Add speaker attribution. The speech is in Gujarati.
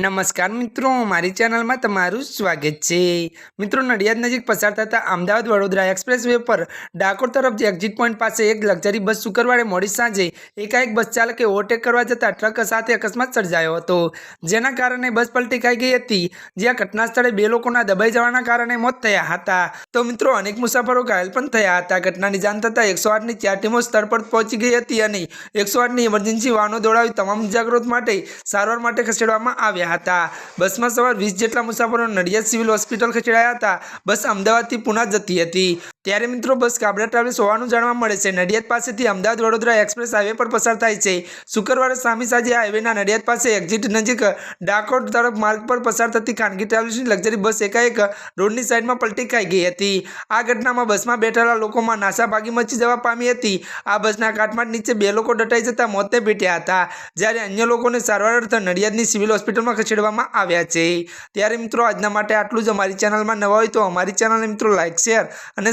Speaker 1: નમસ્કાર મિત્રો, મારી ચેનલમાં તમારું સ્વાગત છે. મિત્રો, નડિયાદ નજીક પસાર થતા અમદાવાદ વડોદરા એક્સપ્રેસ વે પર ડાકોર તરફ જે એક્ઝિટ પોઈન્ટ પાસે એક લક્ઝરી બસ શુક્રવારે મોડી સાંજે એકાએક બસ ચાલકે ઓવરટેક કરવા જતાં ટ્રક સાથે અકસ્માત સર્જાયો હતો. જેના કારણે બસ પલટી ખાઈ ગઈ હતી. જ્યાં ઘટના સ્થળે બે લોકોના દબાઈ જવાના કારણે મોત થયા હતા. તો મિત્રો, અનેક મુસાફરો ઘાયલ પણ થયા હતા. ઘટનાની જાણ થતાં એકસો આઠની ચાર ટીમો સ્થળ પર પહોંચી ગઈ હતી અને એકસો આઠની ઇમરજન્સી વાહનો દોડાવી તમામ જાગૃત માટે સારવાર માટે ખસેડવામાં આવ્યા હતા. બસમાં સવાર વીસ જેટલા મુસાફરો નડિયાદ સિવિલ હોસ્પિટલ ખસેડાયા હતા. બસ અમદાવાદથી પુના જતી હતી. ત્યારે મિત્રો બસ કાબરા ટ્રાવેલ્સ હોવાનું જાણવા મળે છે. નડિયાદ પાસેથી અમદાવાદ વડોદરા એક્સપ્રેસ હાઈવે પર પસાર થાય છે. શુક્રવારે સામી સાંજે હાઈવેના નડિયાદ પાસે એક્ઝિટ નજીક ડાકોર તરફ માર્ગ પર પસાર થતી ખાનગી ટ્રાવેલ્સની લક્ઝરી બસ એકાએક રોડની સાઈડમાં પલટી ખાઈ ગઈ હતી. આ ઘટનામાં બસમાં બેઠેલા લોકોમાં નાસાભાગી મચી જવા પામી હતી. આ બસના કાટમાટ નીચે બે લોકો દટાઈ જતા મોતે ભેટ્યા હતા. જ્યારે અન્ય લોકોને સારવાર અર્થે નડિયાદની સિવિલ હોસ્પિટલમાં ખસેડવામાં આવ્યા છે. ત્યારે મિત્રો આજના માટે આટલું જ. અમારી ચેનલમાં નવા હોય તો અમારી ચેનલને મિત્રો લાઇક શેર અને